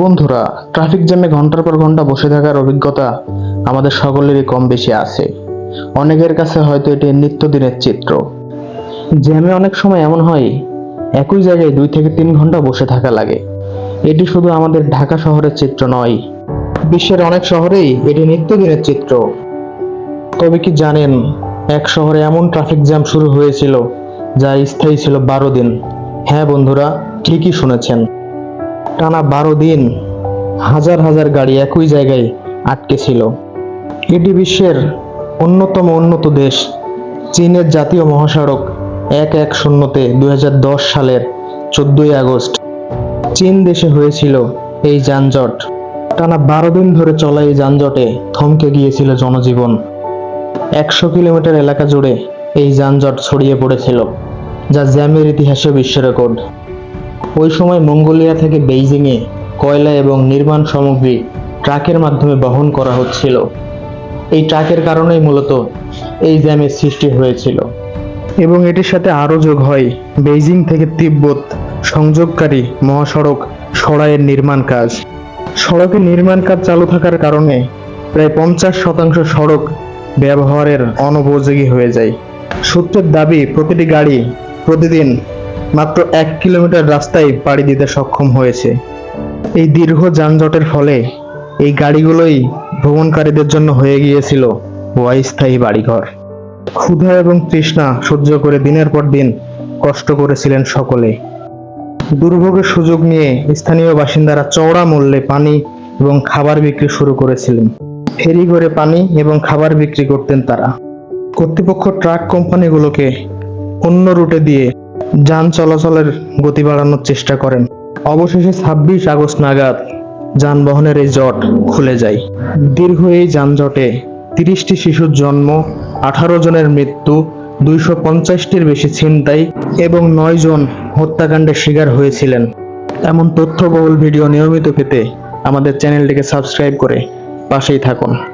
বন্ধুরা ট্রাফিক জ্যামে ঘণ্টার পর ঘণ্টা বসে থাকার অভিজ্ঞতা আমাদের সকলেরই কম বেশি আছে। অনেকের কাছে হয়তো এটি নিত্যদিনের চিত্র। জ্যামে অনেক সময় এমন হয়, একই জায়গায় দুই থেকে তিন ঘণ্টা বসে থাকা লাগে। এটি শুধু আমাদের ঢাকা শহরের চিত্র নয়, বিশ্বের অনেক শহরেই এটি নিত্যদিনের চিত্র। তবে কি জানেন, এক শহরে এমন ট্রাফিক জ্যাম শুরু হয়েছিল, যা স্থায়ী ছিল বারো দিন? হ্যাঁ বন্ধুরা, ঠিকই শুনেছেন। টানা বারো দিন হাজার হাজার গাড়ি একই জায়গায় আটকে ছিল। এটি বিশ্বের অন্যতম উন্নত দেশ। চীনের জাতীয় মহাসড়ক এক এক শূন্যতে দুই হাজার দশ সালের চোদ্দই আগস্ট। চীন দেশে হয়েছিল এই যানজট। টানা বারো দিন ধরে চলা এই যানজটে থমকে গিয়েছিল জনজীবন। একশো কিলোমিটার এলাকা জুড়ে এই যানজট ছড়িয়ে পড়েছিল, যা জ্যামের ইতিহাসে বিশ্ব রেকর্ড। ওই সময় মঙ্গোলিয়া থেকে বেইজিংয়ে কয়লা এবং নির্মাণ সামগ্রী ট্রাকের মাধ্যমে বহন করা হচ্ছিল। এই ট্রাকের কারণেই মূলত এই জ্যামের সৃষ্টি হয়েছিল। এবং এটির সাথে আরও যোগ হয় বেইজিং থেকে তিব্বত সংযোগকারী মহাসড়ক সরাইয়ের নির্মাণ কাজ। সড়কের নির্মাণ কাজ চালু থাকার কারণে প্রায় পঞ্চাশ শতাংশ সড়ক ব্যবহারের অনুপযোগী হয়ে যায়। সূত্রের দাবি, প্রতিটি গাড়ি প্রতিদিন মাত্র এক কিলোমিটার রাস্তায় পাড়ি দিতে সক্ষম হয়েছে। এই দীর্ঘ যানজটের ফলে এই গাড়িগুলোই ভ্রমণকারীদের জন্য হয়ে গিয়েছিল অস্থায়ী বাড়িঘর। ক্ষুধা এবং তৃষ্ণা সহ্য করে দিনের পর দিন কষ্ট করেছিলেন সকলে। দুর্ভোগের সুযোগ নিয়ে স্থানীয় বাসিন্দারা চওড়া মূল্যে পানি এবং খাবার বিক্রি শুরু করেছিলেন। ফেরি করে পানি এবং খাবার বিক্রি করতেন তারা। কর্তৃপক্ষ ট্রাক কোম্পানিগুলোকে অন্য রুটে দিয়ে যান চলাচলের গতি বাড়ানোর চেষ্টা করেন। অবশেষে ছাব্বিশ আগস্ট নাগাদ যানবাহনের এই জট খুলে যায়। দীর্ঘ এই যানজটে তিরিশটি শিশুর জন্ম, আঠারো জনের মৃত্যু, দুইশো পঞ্চাশটির বেশি ছিনতাই এবং নয় জন হত্যাকাণ্ডের শিকার হয়েছিলেন। এমন তথ্যবহুল ভিডিও নিয়মিত পেতে আমাদের চ্যানেলটিকে সাবস্ক্রাইব করে পাশেই থাকুন।